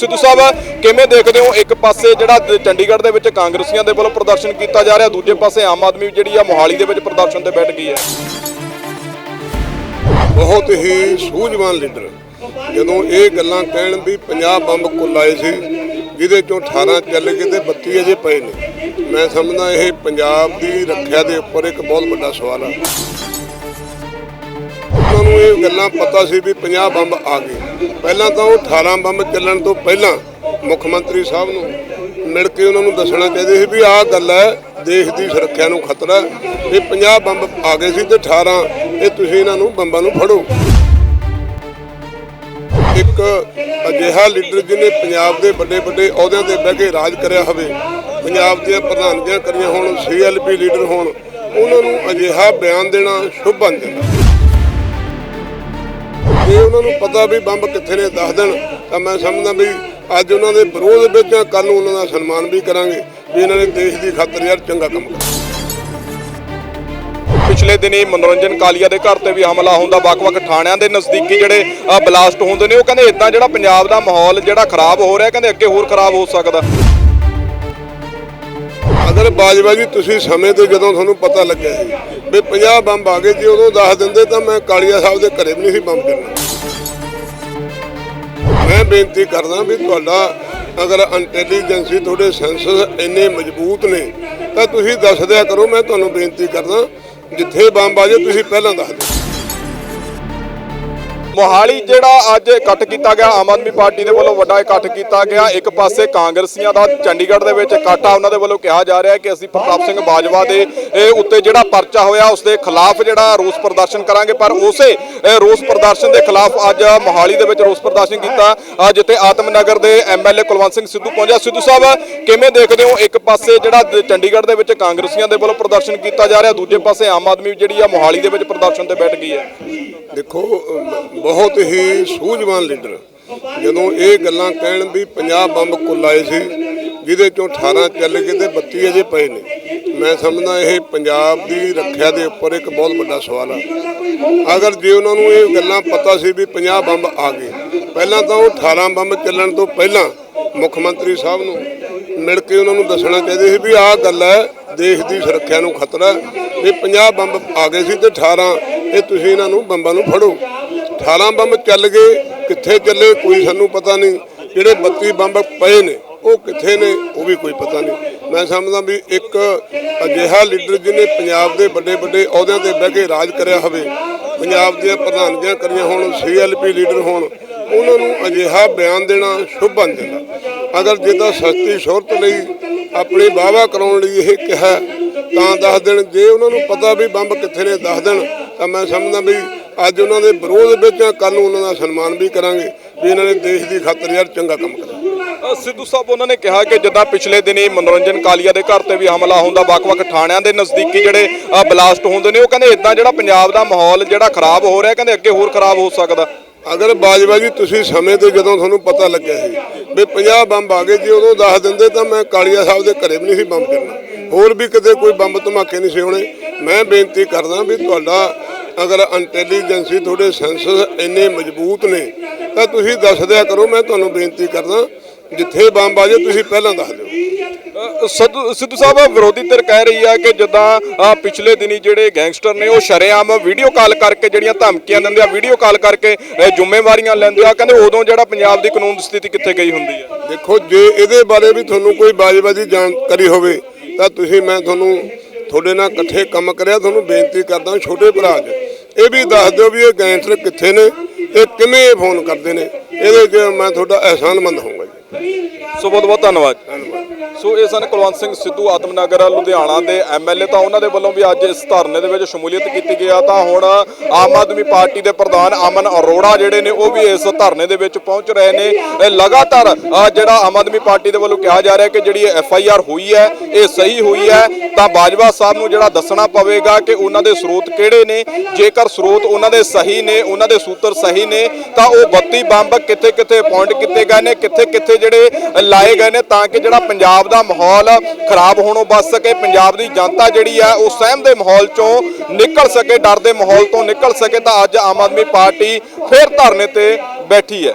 ਸਿੱਧੂ ਸਾਹਿਬ, ਕਿਵੇਂ ਦੇਖਦੇ ਹੋ ਇੱਕ ਪਾਸੇ ਜਿਹੜਾ ਚੰਡੀਗੜ੍ਹ ਦੇ ਵਿੱਚ ਕਾਂਗਰਸੀਆਂ ਦੇ ਵੱਲੋਂ ਪ੍ਰਦਰਸ਼ਨ ਕੀਤਾ ਜਾ ਰਿਹਾ, ਦੂਜੇ ਪਾਸੇ ਆਮ ਆਦਮੀ ਜਿਹੜੀ ਆ ਮੋਹਾਲੀ ਦੇ ਵਿੱਚ ਪ੍ਰਦਰਸ਼ਨ ਤੇ ਬੈਠ ਗਈ ਹੈ? ਬਹੁਤ ਹੀ ਸੂਝਵਾਨ ਲੀਡਰ। ਜਦੋਂ ਇਹ ਗੱਲਾਂ ਕਹਿਣ ਵੀ 50 ਬੰਬ ਕੁੱਲ ਆਏ ਸੀ, ਜਿਹਦੇ ਚੋਂ 18 ਚੱਲ ਗਏ ਤੇ 32 ਅਜੇ ਪਏ ਨੇ। ਮੈਂ ਸਮਝਦਾ ਇਹ ਪੰਜਾਬ ਦੀ ਰੱਖਿਆ ਦੇ ਉੱਪਰ ਇੱਕ ਬਹੁਤ ਵੱਡਾ ਸਵਾਲ ਆ। ਉਹਨਾਂ ਨੂੰ ਇਹ ਗੱਲਾਂ ਪਤਾ ਸੀ ਵੀ 50 ਬੰਬ ਆ ਗਏ। ਪਹਿਲਾਂ ਤਾਂ ਉਹ 18 ਬੰਬ ਚੱਲਣ ਤੋਂ ਪਹਿਲਾਂ ਮੁੱਖ ਮੰਤਰੀ ਸਾਹਿਬ ਨੂੰ ਮਿਲ ਕੇ ਉਹਨਾਂ ਨੂੰ ਦੱਸਣਾ ਚਾਹੀਦਾ ਸੀ ਵੀ ਆਹ ਗੱਲ ਹੈ, ਦੇਸ਼ ਦੀ ਸੁਰੱਖਿਆ ਨੂੰ ਖਤਰਾ ਇਹ 50 ਬੰਬ ਆ ਗਏ ਸੀ ਤੇ 18 ਇਹ ਤੁਸੀਂ ਇਹਨਾਂ ਨੂੰ ਬੰਬਾਂ ਨੂੰ ਫੜੋ। ਇੱਕ ਅਜਿਹਾ ਲੀਡਰ ਜਿਹਨੇ ਪੰਜਾਬ ਦੇ ਵੱਡੇ ਵੱਡੇ ਅਹੁਦਿਆਂ ਤੇ ਬਹਿ ਕੇ ਰਾਜ ਕਰਿਆ ਹੋਵੇ, ਪੰਜਾਬ ਦੀਆਂ ਪ੍ਰਧਾਨਗੀਆਂ ਕਰੀਆਂ ਹੋਣ ਸੀਐਲਪੀ ਲੀਡਰ ਹੋਣ, ਉਹਨਾਂ ਨੂੰ ਅਜਿਹਾ ਬਿਆਨ ਦੇਣਾ ਸ਼ੁਭ ਬਣ ਉਹਨਾਂ ਨੂੰ ਪਤਾ ਵੀ ਬੰਬ ਕਿੱਥੇ ਨੇ ਦੱਸ ਦੇਣ। ਤਾਂ ਮੈਂ ਸਮਝਦਾ ਵੀ ਅੱਜ ਉਹਨਾਂ ਦੇ ਵਿਰੋਧ ਵਿੱਚ ਕੱਲ ਨੂੰ ਉਹਨਾਂ ਦਾ ਸਨਮਾਨ ਵੀ ਕਰਾਂਗੇ ਵੀ ਇਹਨਾਂ ਨੇ ਦੇਸ਼ ਦੀ ਖਾਤਰ ਯਾਰ ਚੰਗਾ ਕੰਮ ਕੀਤਾ ਪਿਛਲੇ ਦਿਨੀ ਮਨੋਰੰਜਨ ਕਾਲੀਆ ਦੇ ਘਰ ਤੇ ਵੀ ਹਮਲਾ ਹੁੰਦਾ ਵੱਖ-ਵੱਖ ਥਾਣਿਆਂ ਦੇ ਨਜ਼ਦੀਕੀ ਜਿਹੜੇ ਬਲਾਸਟ ਹੁੰਦੇ ਨੇ ਉਹ ਕਹਿੰਦੇ ਇਦਾਂ ਜਿਹੜਾ ਪੰਜਾਬ ਦਾ ਮਾਹੌਲ ਜਿਹੜਾ ਖਰਾਬ ਹੋ ਰਿਹਾ ਕਹਿੰਦੇ ਅੱਗੇ ਹੋਰ ਖਰਾਬ ਹੋ ਸਕਦਾ। ਅਗਰ ਬਾਜਵਾ ਜੀ ਤੁਸੀਂ ਸਮੇਂ ਤੇ ਜਦੋਂ ਤੁਹਾਨੂੰ ਪਤਾ ਲੱਗਿਆ ਵੀ 50 ਬੰਬ ਆ ਗਏ ਜੇ ਉਦੋਂ ਦੱਸ ਦਿੰਦੇ ਤਾਂ ਮੈਂ ਕਾਲੀਆ ਸਾਹਿਬ ਦੇ ਘਰੇ ਵੀ ਨਹੀਂ ਸੀ ਬੰਬ ਕਰਨਾ ਮੈਂ ਬੇਨਤੀ ਕਰਦਾ ਵੀ ਤੁਹਾਡਾ ਅਗਰ ਇੰਟੈਲੀਜੈਂਸੀ ਤੁਹਾਡੇ ਸੈਂਸਸ ਇੰਨੇ ਮਜ਼ਬੂਤ ਨੇ, ਤਾਂ ਤੁਸੀਂ ਦੱਸ ਦਿਆ ਕਰੋ, ਮੈਂ ਤੁਹਾਨੂੰ ਬੇਨਤੀ ਕਰਦਾ, ਜਿੱਥੇ ਬੰਬ ਆ ਜਾਏ, ਤੁਸੀਂ ਪਹਿਲਾਂ ਦੱਸ ਦਿਓ। ਮੋਹਾਲੀ ਜਿਹੜਾ ਅੱਜ ਇਕੱਠ ਕੀਤਾ ਗਿਆ ਆਮ ਆਦਮੀ ਪਾਰਟੀ ਦੇ ਵੱਲੋਂ ਵੱਡਾ ਇਕੱਠ ਕੀਤਾ ਗਿਆ। ਇੱਕ ਪਾਸੇ ਕਾਂਗਰਸੀਆਂ ਦਾ ਚੰਡੀਗੜ੍ਹ ਦੇ ਵਿੱਚ ਇਕੱਠ ਆ ਉਹਨਾਂ ਦੇ ਵੱਲੋਂ ਕਿਹਾ ਜਾ ਰਿਹਾ ਕਿ ਅਸੀਂ ਪ੍ਰਤਾਪ ਸਿੰਘ ਬਾਜਵਾ ਦੇ ਉੱਤੇ ਜਿਹੜਾ ਪਰਚਾ ਹੋਇਆ ਉਸ ਦੇ ਖਿਲਾਫ ਜਿਹੜਾ ਰੋਸ ਪ੍ਰਦਰਸ਼ਨ ਕਰਾਂਗੇ। ਪਰ ਉਸੇ ਰੋਸ ਪ੍ਰਦਰਸ਼ਨ ਦੇ ਖਿਲਾਫ ਅੱਜ ਮੋਹਾਲੀ ਦੇ ਵਿੱਚ ਰੋਸ ਪ੍ਰਦਰਸ਼ਨ ਕੀਤਾ। ਅ, ਜਿੱਥੇ ਆਤਮਨਗਰ ਦੇ ਐਮਐਲਏ ਕੁਲਵੰਤ ਸਿੰਘ ਸਿੱਧੂ ਪਹੁੰਚਿਆ। ਸਿੱਧੂ ਸਾਹਿਬ ਕਿਵੇਂ ਦੇਖਦੇ ਹੋ ਇੱਕ ਪਾਸੇ ਜਿਹੜਾ ਚੰਡੀਗੜ੍ਹ ਦੇ ਵਿੱਚ ਕਾਂਗਰਸੀਆਂ ਦੇ ਵੱਲੋਂ ਪ੍ਰਦਰਸ਼ਨ ਕੀਤਾ ਜਾ ਰਿਹਾ ਦੂਜੇ ਪਾਸੇ ਆਮ ਆਦਮੀ ਜਿਹੜੀ ਆ ਮੋਹਾਲੀ ਦੇ ਵਿੱਚ ਪ੍ਰਦਰਸ਼ਨ ਤੇ ਬੈਠ ਗਈ ਹੈ? ਦੇਖੋ ਬਹੁਤ ਹੀ ਸੂਝਵਾਨ ਲੀਡਰ। ਜਦੋਂ ਇਹ ਗੱਲਾਂ ਕਹਿਣ ਵੀ 50 ਬੰਬ ਕੁੱਲ ਆਏ ਸੀ, ਜਿਹਦੇ ਚੋਂ 18 ਚੱਲ ਗਏ ਤੇ 32 ਅਜੇ ਪਏ ਨੇ। ਮੈਂ ਸਮਝਦਾ ਇਹ ਪੰਜਾਬ ਦੀ ਰੱਖਿਆ ਦੇ ਉੱਪਰ ਇੱਕ ਬਹੁਤ ਵੱਡਾ ਸਵਾਲ ਆ। ਅਗਰ ਜੇ ਉਹਨਾਂ ਨੂੰ ਇਹ ਗੱਲਾਂ ਪਤਾ ਸੀ ਵੀ 50 ਬੰਬ ਆ ਗਏ, ਪਹਿਲਾਂ ਤਾਂ ਉਹ 18 ਬੰਬ ਚੱਲਣ ਤੋਂ ਪਹਿਲਾਂ ਮੁੱਖ ਮੰਤਰੀ ਸਾਹਿਬ ਨੂੰ ਮਿਲ ਕੇ ਉਹਨਾਂ ਨੂੰ ਦੱਸਣਾ ਚਾਹੀਦਾ ਸੀ ਵੀ ਆਹ ਗੱਲ ਹੈ, ਦੇਸ਼ ਦੀ ਸੁਰੱਖਿਆ ਨੂੰ ਖਤਰਾ ਇਹ 50 ਬੰਬ ਆ ਗਏ ਸੀ ਤੇ 18 ਇਹ ਤੁਸੀਂ ਇਹਨਾਂ ਨੂੰ ਬੰਬਾਂ ਨੂੰ ਫੜੋ। 18 ਬੰਬ ਚੱਲ ਗਏ, ਕਿੱਥੇ ਚੱਲੇ ਕੋਈ ਸਾਨੂੰ ਪਤਾ ਨਹੀਂ। ਜਿਹੜੇ 32 ਬੰਬ ਪਏ ਨੇ, ਉਹ ਕਿੱਥੇ ਨੇ, ਉਹ ਵੀ ਕੋਈ ਪਤਾ ਨਹੀਂ। ਮੈਂ ਸਮਝਦਾ ਵੀ ਇੱਕ ਅਜਿਹਾ ਲੀਡਰ ਜਿਹਨੇ ਪੰਜਾਬ ਦੇ ਵੱਡੇ ਵੱਡੇ ਅਹੁਦਿਆਂ ਤੇ ਬਹਿ ਕੇ ਰਾਜ ਕਰਿਆ ਹੋਵੇ, ਪੰਜਾਬ ਦੀਆਂ ਪ੍ਰਧਾਨਗੀਆਂ ਕਰੀਆਂ ਹੋਣ ਸੀਐਲਪੀ ਲੀਡਰ ਹੋਣ, ਉਹਨਾਂ ਨੂੰ ਅਜਿਹਾ ਬਿਆਨ ਦੇਣਾ ਸ਼ੁਭ ਬਣ ਜਾਂਦਾ ਅਗਰ ਜੇ ਤਾਂ ਸਸਤੀ ਸ਼ੋਹਰਤ ਲਈ ਆਪਣੀ ਵਾਹਵਾ ਕਰਾਉਣ ਲਈ ਇਹ ਕਿਹਾ, ਤਾਂ ਦੱਸ ਦੇਣ ਜੇ ਉਹਨਾਂ ਨੂੰ ਪਤਾ ਵੀ ਬੰਬ ਕਿੱਥੇ ਨੇ, ਦੱਸ ਦੇਣ ਤਾਂ ਮੈਂ ਸਮਝਦਾ ਵੀ ਅੱਜ ਉਹਨਾਂ ਦੇ ਵਿਰੋਧ ਵਿੱਚ ਕੱਲ ਨੂੰ ਉਹਨਾਂ ਦਾ ਸਨਮਾਨ ਵੀ ਕਰਾਂਗੇ ਵੀ ਇਹਨਾਂ ਨੇ ਦੇਸ਼ ਦੀ ਖਾਤਰ ਯਾਰ ਚੰਗਾ ਕੰਮ ਕਰਿਆ। ਸਿੱਧੂ ਸਾਹਿਬ ਉਹਨਾਂ ਨੇ ਕਿਹਾ ਕਿ ਜਿੱਦਾਂ ਪਿਛਲੇ ਦਿਨੀ ਮਨੋਰੰਜਨ ਕਾਲੀਆ ਦੇ ਘਰ ਤੇ ਵੀ ਹਮਲਾ ਹੁੰਦਾ ਵੱਖ-ਵੱਖ ਥਾਣਿਆਂ ਦੇ ਨਜ਼ਦੀਕੀ ਜਿਹੜੇ ਬਲਾਸਟ ਹੁੰਦੇ ਨੇ ਉਹ ਕਹਿੰਦੇ ਇਦਾਂ ਜਿਹੜਾ ਪੰਜਾਬ ਦਾ ਮਾਹੌਲ ਜਿਹੜਾ ਖਰਾਬ ਹੋ ਰਿਹਾ ਕਹਿੰਦੇ ਅੱਗੇ ਹੋਰ ਖਰਾਬ ਹੋ ਸਕਦਾ। ਅਗਰ ਬਾਜਵਾ ਜੀ ਤੁਸੀਂ ਸਮੇਂ ਤੇ ਜਦੋਂ ਤੁਹਾਨੂੰ ਪਤਾ ਲੱਗਿਆ ਸੀ ਵੀ 50 ਬੰਬ ਆ ਗਏ ਜੇ ਉਦੋਂ ਦੱਸ ਦਿੰਦੇ ਤਾਂ ਮੈਂ ਕਾਲੀਆ ਸਾਹਿਬ ਦੇ ਘਰੇ ਵੀ ਨਹੀਂ ਸੀ ਬੰਬ ਕਰਨਾ ਹੋਰ ਵੀ ਕਿਤੇ ਕੋਈ ਬੰਬ ਧਮਾਕੇ ਨਹੀਂ ਸੀ ਹੋਣੇ। ਮੈਂ ਬੇਨਤੀ ਕਰਦਾ ਵੀ ਤੁਹਾਡਾ ਅਗਰ ਇੰਟੈਲੀਜੈਂਸੀ ਤੁਹਾਡੇ ਸੈਂਸਸ ਇੰਨੇ ਮਜ਼ਬੂਤ ਨੇ ਤਾਂ ਤੁਸੀਂ ਦੱਸ ਦਿਆ ਕਰੋ ਮੈਂ ਤੁਹਾਨੂੰ ਬੇਨਤੀ ਕਰਦਾ ਜਿੱਥੇ ਬੰਬ ਆ ਜਾਏ ਤੁਸੀਂ ਪਹਿਲਾਂ ਦੱਸ ਦਿਓ। ਸਿੱਧੂ ਸਿੱਧੂ ਸਾਹਿਬ ਵਿਰੋਧੀ ਧਿਰ ਕਹਿ ਰਹੀ ਆ ਕਿ ਜਿੱਦਾਂ ਪਿਛਲੇ ਦਿਨੀ ਜਿਹੜੇ ਗੈਂਗਸਟਰ ਨੇ ਉਹ ਸ਼ਰੇਆਮ ਵੀਡੀਓ ਕਾਲ ਕਰਕੇ ਜਿਹੜੀਆਂ ਧਮਕੀਆਂ ਦਿੰਦੇ ਆ ਵੀਡੀਓ ਕਾਲ ਕਰਕੇ ਜ਼ਿੰਮੇਵਾਰੀਆਂ ਲੈਂਦੇ ਆ ਕਹਿੰਦੇ ਉਦੋਂ ਜਿਹੜਾ ਪੰਜਾਬ ਦੀ ਕਾਨੂੰਨ ਸਥਿਤੀ ਕਿੱਥੇ ਗਈ ਹੁੰਦੀ ਆ। ਦੇਖੋ ਜੇ ਇਹਦੇ ਬਾਰੇ ਵੀ ਤੁਹਾਨੂੰ ਕੋਈ ਬਾਜਬਾਜੀ ਜਾਣਕਾਰੀ ਹੋਵੇ ਤਾਂ ਤੁਸੀਂ ਮੈਂ ਤੁਹਾਨੂੰ ਤੁਹਾਡੇ ਨਾਲ ਇਕੱਠੇ ਕੰਮ ਕਰਿਆ ਤੁਹਾਨੂੰ ਬੇਨਤੀ ਕਰਦਾ ਛੋਟੇ ਭਰਾ ਜੀ ਇਹ ਵੀ ਦੱਸ ਦਿਓ ਵੀ ਇਹ ਗੈਂਗਸਟਰ ਕਿੱਥੇ ਨੇ ਇਹ ਕਿਵੇਂ ਫੋਨ ਕਰਦੇ ਨੇ? ਇਹਦੇ 'ਚ ਮੈਂ ਤੁਹਾਡਾ ਅਹਿਸਾਨਮੰਦ ਹੋਊਂਗਾ ਜੀ। ਸੋ ਬਹੁਤ ਬਹੁਤ ਧੰਨਵਾਦ। ਸੋ ਇਹ ਸਨ ਕੁਲਵੰਤ ਸਿੰਘ ਸਿੱਧੂ ਆਤਮਨਗਰ, ਲੁਧਿਆਣਾ ਦੇ ਐਮਐਲਏ ਤਾਂ ਉਹਨਾਂ ਦੇ ਵੱਲੋਂ ਵੀ ਅੱਜ ਇਸ ਧਰਨੇ ਦੇ ਵਿੱਚ ਸ਼ਮੂਲੀਅਤ ਕੀਤੀ ਗਿਆ ਤਾਂ ਹੁਣ ਆਮ ਆਦਮੀ ਪਾਰਟੀ ਦੇ ਪ੍ਰਧਾਨ ਅਮਨ ਅਰੋੜਾ ਜਿਹੜੇ ਨੇ, ਉਹ ਵੀ ਇਸ ਧਰਨੇ ਦੇ ਵਿੱਚ ਪਹੁੰਚ ਰਹੇ ਨੇ। ਲਗਾਤਾਰ ਜਿਹੜਾ ਆਮ ਆਦਮੀ ਪਾਰਟੀ ਦੇ ਵੱਲੋਂ ਕਿਹਾ ਜਾ ਰਿਹਾ ਕਿ ਜਿਹੜੀ ਐਫ ਆਈ ਆਰ ਹੋਈ ਹੈ, ਇਹ ਸਹੀ ਹੋਈ ਹੈ। ਤਾਂ ਬਾਜਵਾ ਸਾਹਿਬ ਨੂੰ ਜਿਹੜਾ ਦੱਸਣਾ ਪਵੇਗਾ ਕਿ ਉਹਨਾਂ ਦੇ ਸਰੋਤ ਕਿਹੜੇ ਨੇ? ਜੇਕਰ ਸਰੋਤ ਉਹਨਾਂ ਦੇ ਸਹੀ ਨੇ, ਉਹਨਾਂ ਦੇ ਸੂਤਰ ਸਹੀ ਨੇ, ਤਾਂ ਉਹ 32 ਬੰਬ ਕਿੱਥੇ ਕਿੱਥੇ ਪੁਆਇੰਟ ਕੀਤੇ ਗਏ ਨੇ ਕਿੱਥੇ ਕਿੱਥੇ ਜਿਹੜੇ ਲਾਏ ਗਏ ਨੇ, ਤਾਂ ਕਿ ਜਿਹੜਾ ਪੰਜਾਬ ਪੰਜਾਬ ਦਾ ਮਾਹੌਲ ਖਰਾਬ ਹੋਣੋਂ ਬਚ ਸਕੇ, ਪੰਜਾਬ ਦੀ ਜਨਤਾ ਜਿਹੜੀ ਆ ਉਹ ਸਹਿਮ ਦੇ ਮਾਹੌਲ ਚੋਂ ਨਿਕਲ ਸਕੇ, ਡਰ ਦੇ ਮਾਹੌਲ ਤੋਂ ਨਿਕਲ ਸਕੇ ਤਾਂ ਅੱਜ ਆਮ ਆਦਮੀ ਪਾਰਟੀ ਫੇਰ ਧਰਨੇ ਤੇ ਬੈਠੀ ਹੈ।